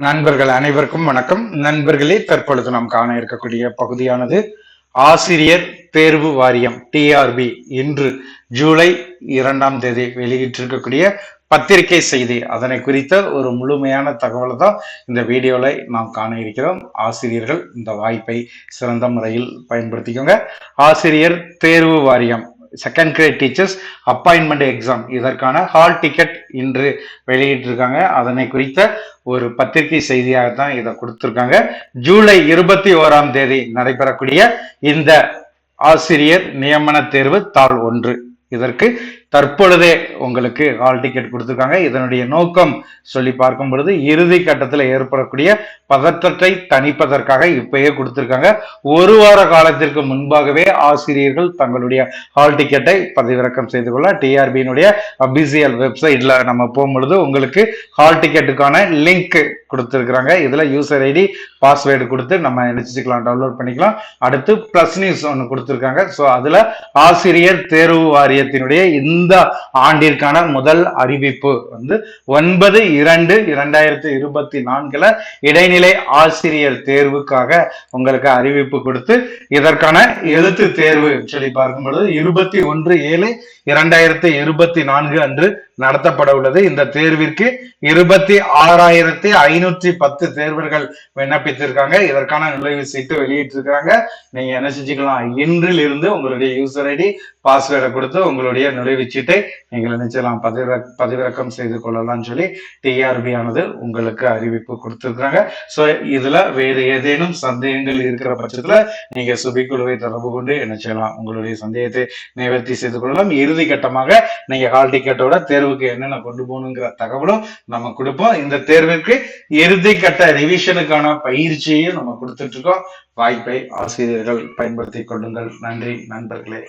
நண்பர்கள் அனைவருக்கும் வணக்கம். நண்பர்களே தற்பொழுது நாம் காண இருக்கக்கூடிய பகுதியானது ஆசிரியர் தேர்வு வாரியம் டிஆர்பி இன்று ஜூலை இரண்டாம் தேதி வெளியிட்டிருக்கக்கூடிய பத்திரிகை செய்தி. அதனை குறித்த ஒரு முழுமையான தகவலை தான் இந்த வீடியோல நாம் காண இருக்கிறோம். ஆசிரியர்கள் இந்த வாய்ப்பை சிறந்த முறையில் பயன்படுத்திக்கோங்க. ஆசிரியர் தேர்வு வாரியம் second grade teachers appointment exam இதற்கான ஹால் டிக்கெட் இன்று வெளியிட்டிருக்காங்க. அதனை குறித்த ஒரு பத்திரிகை செய்தியாக தான் இதை கொடுத்திருக்காங்க. ஜூலை இருபத்தி ஓராம் தேதி நடைபெறக்கூடிய இந்த ஆசிரியர் நியமன தேர்வு தாள் ஒன்று. இதற்கு தற்பொழுதே உங்களுக்கு ஹால் டிக்கெட் கொடுத்துருக்காங்க. இதனுடைய நோக்கம் சொல்லி பார்க்கும் பொழுது இறுதி கட்டத்தில் ஏற்படக்கூடிய பதற்றத்தை தணிப்பதற்காக இப்பயே கொடுத்துருக்காங்க. ஒரு வார காலத்திற்கு முன்பாகவே ஆசிரியர்கள் தங்களுடைய ஹால் டிக்கெட்டை பதிவிறக்கம் செய்து கொள்ள டிஆர்பியினுடைய அபிசியல் வெப்சைட்ல நம்ம போகும்பொழுது உங்களுக்கு ஹால் டிக்கெட்டுக்கான லிங்க் கொடுத்துருக்குறாங்க. இதுல யூசர் ஐடி பாஸ்வேர்டு கொடுத்து நம்ம நினைச்சுக்கலாம் டவுன்லோட் பண்ணிக்கலாம். அடுத்து ப்ளஸ் நியூஸ் ஒன்று கொடுத்துருக்காங்க. ஸோ அதுல ஆசிரியர் தேர்வு வாரியத்தினுடைய இந்த ஆண்டிற்கான முதல் அறிவிப்பு வந்து ஒன்பது இரண்டு இரண்டாயிரத்தி இருபத்தி நான்குல இடைநிலை ஆசிரியர் தேர்வுக்காக உங்களுக்கு அறிவிப்பு கொடுத்து இதற்கான எழுத்து தேர்வு சொல்லி பார்க்கும் பொழுது இருபத்தி ஒன்று ஏழு இரண்டாயிரத்தி இருபத்தி நான்கு அன்று நடத்தப்பட உள்ளது. இந்த தேர்விற்கு இருபத்தி ஆறாயிரத்தி ஐநூற்றி பத்து தேர்வர்கள் விண்ணப்பித்திருக்காங்க. இதற்கான நுழைவு சீட்டு வெளியிட்டிருக்காங்க நீங்க என்ன செஞ்சுக்கலாம்? இன்றில் இருந்து உங்களுடைய யூசர் ஐடி பாஸ்வேர்டை கொடுத்து உங்களுடைய நுழைவு சீட்டை நீங்கள் நினைச்சலாம் பதிவிற பதிவிறக்கம் செய்து கொள்ளலாம்னு சொல்லி டிஆர்பி ஆனது உங்களுக்கு அறிவிப்பு கொடுத்திருக்காங்க சோ இதுல வேறு ஏதேனும் சந்தேகங்கள் இருக்கிற பட்சத்துல நீங்க சுபிக்குழுவை தொடர்பு கொண்டு என்ன செய்யலாம்? உங்களுடைய சந்தேகத்தை நிவர்த்தி செய்து கொள்ளலாம். இறுதி கட்டமாக நீங்க ஹால் டிக்கெட்டோட தேர்வுக்கு என்னென்ன கொண்டு போகணுங்கிற தகவலும் நம்ம கொடுப்போம். இந்த தேர்விற்கு இறுதிக்கட்ட கட்ட ரிவிஷனுக்கான பயிற்சியையும் நம்ம கொடுத்துட்டு இருக்கோம். வாய்ப்பை ஆசிரியர்கள் பயன்படுத்தி கொள்ளுங்கள். நன்றி நண்பர்களே.